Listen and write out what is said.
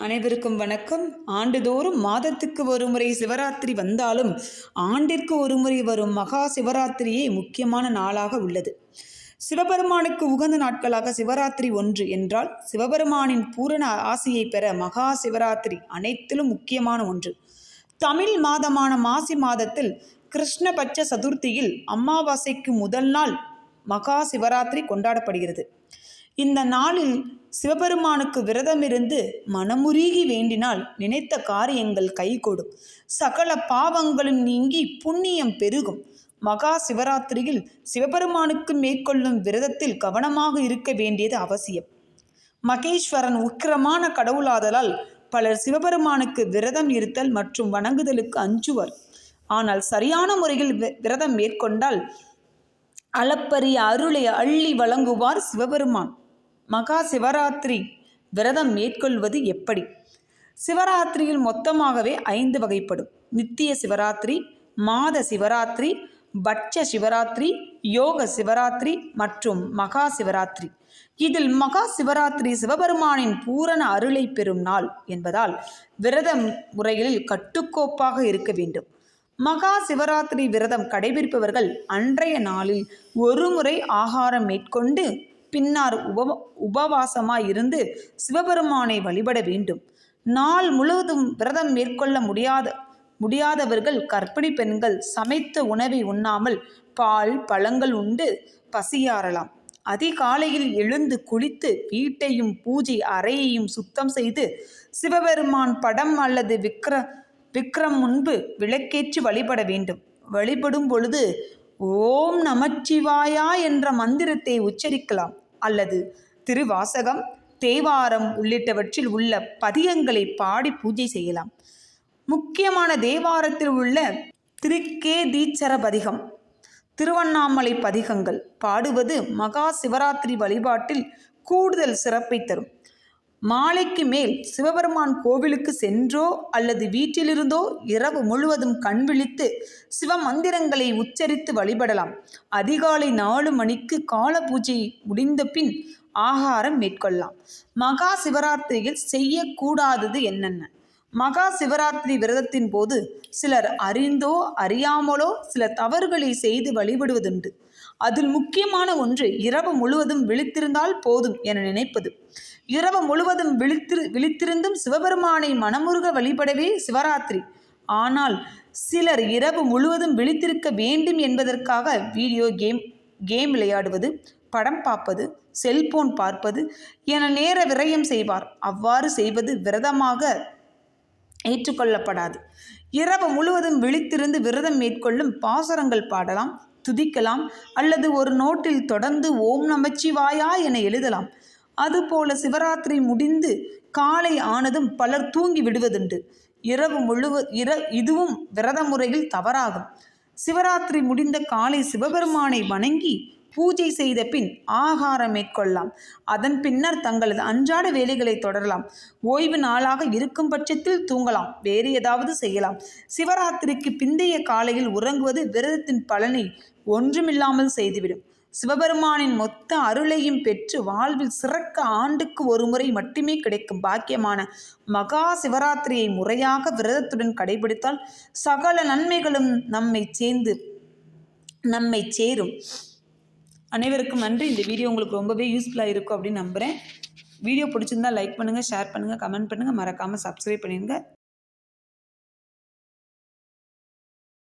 அனைவருக்கும் வணக்கம். ஆண்டுதோறும் மாதத்துக்கு ஒருமுறை சிவராத்திரி வந்தாலும் ஆண்டிற்கு ஒருமுறை வரும் மகா சிவராத்திரியே முக்கியமான நாளாக உள்ளது. சிவபெருமானுக்கு உகந்த நாட்களாக சிவராத்திரி ஒன்று என்றால் சிவபெருமானின் பூரண ஆசையை பெற மகா சிவராத்திரி அனைத்திலும் முக்கியமான ஒன்று. தமிழ் மாதமான மாசி மாதத்தில் கிருஷ்ணபட்ச சதுர்த்தியில் அமாவாசைக்கு முதல் நாள் மகா சிவராத்திரி கொண்டாடப்படுகிறது. இந்த நாளில் சிவபெருமானுக்கு விரதமிருந்து மனமுருகி வேண்டினால் நினைத்த காரியங்கள் கைகூடும். சகல பாவங்களும் நீங்கி புண்ணியம் பெருகும். மகா சிவராத்திரியில் சிவபெருமானுக்கு மேற்கொள்ளும் விரதத்தில் கவனமாக இருக்க வேண்டியது அவசியம். மகேஸ்வரன் உக்கிரமான கடவுளாதலால் பலர் சிவபெருமானுக்கு விரதம் இருத்தல் மற்றும் வணங்குதலுக்கு அஞ்சுவர். ஆனால் சரியான முறையில் வி- விரதம் மேற்கொண்டால் அளப்பரிய அருளை அள்ளி வழங்குவார் சிவபெருமான். மகா சிவராத்திரி விரதம் மேற்கொள்வது எப்படி? சிவராத்திரியில் மொத்தமாகவே ஐந்து வகைப்படும். நித்திய சிவராத்திரி மாத சிவராத்திரி பட்ச சிவராத்திரி யோக சிவராத்திரி மற்றும் மகா சிவராத்திரி. இதில் மகா சிவராத்திரி சிவபெருமானின் பூரண அருளை பெறும் நாள் என்பதால் விரதம் முறைகளில் கட்டுக்கோப்பாக இருக்க வேண்டும். மகா சிவராத்திரி விரதம் கடைபிடிப்பவர்கள் அன்றைய நாளில் ஒரு முறை ஆகாரம் மேற்கொண்டு பின்னார் உப உபவாசமாய் இருந்து சிவபெருமானை வழிபட வேண்டும். நாள் முழுவதும் விரதம் மேற்கொள்ள முடியாத முடியாதவர்கள் கர்ப்பிணி பெண்கள் சமைத்த உணவை உண்ணாமல் பால் பழங்கள் உண்டு பசியாறலாம். அதிகாலையில் எழுந்து குளித்து வீட்டையும் பூஜை அறையையும் சுத்தம் செய்து சிவபெருமான் படம் அல்லது விக்ர விக்ரம் முன்பு விளக்கேற்றி வழிபட வேண்டும். வழிபடும் பொழுது ஓம் நமச்சிவாயா என்ற மந்திரத்தை உச்சரிக்கலாம். அல்லது திருவாசகம் தேவாரம் உள்ளிட்டவற்றில் உள்ள பதியங்களை பாடி பூஜை செய்யலாம். முக்கியமான தேவாரத்தில் உள்ள திருக்கே தீச்சர பதிகம் திருவண்ணாமலை பதிகங்கள் பாடுவது மகா சிவராத்திரி வழிபாட்டில் கூடுதல் சிறப்பை தரும். மாலைக்கு மேல் சிவபெருமான் கோவிலுக்கு சென்றோ அல்லது வீட்டிலிருந்தோ இரவு முழுவதும் கண் விழித்து சிவ மந்திரங்களை உச்சரித்து வழிபடலாம். அதிகாலை நாலு மணிக்கு கால பூஜை முடிந்த பின் ஆகாரம் மேற்கொள்ளலாம். மகா சிவராத்திரியில் செய்யக்கூடாதது என்னென்ன? மகா சிவராத்திரி விரதத்தின் போது சிலர் அறிந்தோ அறியாமலோ சில தவறுகளை செய்து வழிபடுவதுண்டு. அதில் முக்கியமான ஒன்று இரவு முழுவதும் விழித்திருந்தால் போதும் என நினைப்பது. இரவு முழுவதும் விழித்திரு விழித்திருந்தும் சிவபெருமானை மனமுருக வழிபடவே சிவராத்திரி. ஆனால் சிலர் இரவு முழுவதும் விழித்திருக்க வேண்டும் என்பதற்காக வீடியோ கேம் கேம் விளையாடுவது படம் பார்ப்பது செல்போன் பார்ப்பது என நேர விரயம் செய்வார். அவ்வாறு செய்வது விரதமாக ஏற்றுக்கொள்ளப்படாது. இரவு முழுவதும் விழித்திருந்து விரதம் மேற்கொள்ளும் பாசுரங்கள் பாடலாம். துதிக்கலாம் அல்லது ஒரு நோட்டில் தொடர்ந்து ஓம் நமச்சிவாயா என எழுதலாம். அதுபோல சிவராத்திரி முடிந்து காலை ஆனதும் பலர் தூங்கி விடுவதுண்டு. இரவு முழுவ இர இதுவும் விரத முறையில் தவறாகும். சிவராத்திரி முடிந்த காலை சிவபெருமானை வணங்கி பூஜை செய்த பின் ஆகாரம் மேற்கொள்ளலாம். அதன் பின்னர் தங்களது அன்றாட வேலைகளை தொடரலாம். ஓய்வு நாளாக இருக்கும் பட்சத்தில் தூங்கலாம். வேறு ஏதாவது செய்யலாம். சிவராத்திரிக்கு பிந்தைய காலையில் உறங்குவது விரதத்தின் பலனை ஒன்றுமில்லாமல் செய்துவிடும். சிவபெருமானின் மொத்த அருளையும் பெற்று வாழ்வில் சிறக்க ஆண்டுக்கு ஒரு முறை மட்டுமே கிடைக்கும் பாக்கியமான மகா சிவராத்திரியை முறையாக விரதத்துடன் கடைபிடித்தால் சகல நன்மைகளும் நம்மை சேர்ந்து நம்மை சேரும். அனைவருக்கும் நன்றி. இந்த வீடியோ உங்களுக்கு ரொம்பவே யூஸ்ஃபுல்லாக இருக்கும் அப்படின்னு நம்புகிறேன் வீடியோ பிடிச்சிருந்தா லைக் பண்ணுங்கள் ஷேர் பண்ணுங்கள் கமெண்ட் பண்ணுங்கள் மறக்காமல் சப்ஸ்கிரைப் பண்ணிடுங்க